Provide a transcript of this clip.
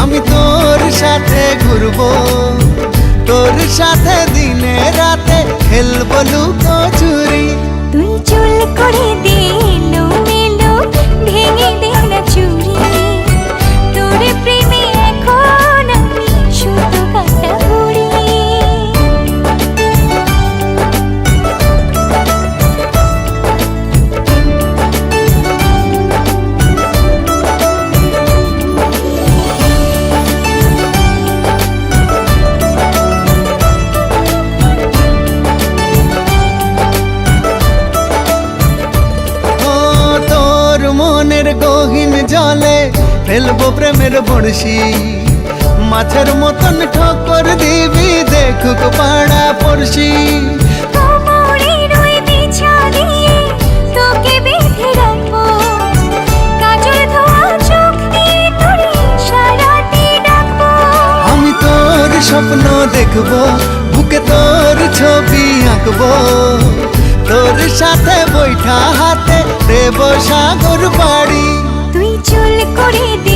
আমি তোর সাথে ঘুরবো। তোর সাথে দিনে রাতে খেলব লুকোচুরি। তুই চুল করে মনের গহীন জলে ফেলব প্রেমের বড়শি। মাছের মতন ঠোকর দিবি দেখুক পাড়া পড়শি। স্বপ্ন দেখব বুকে তোর ছবি আঁকবো। তোর সাথে বৈঠা হাতে দেব সাগর বাড়ি morir.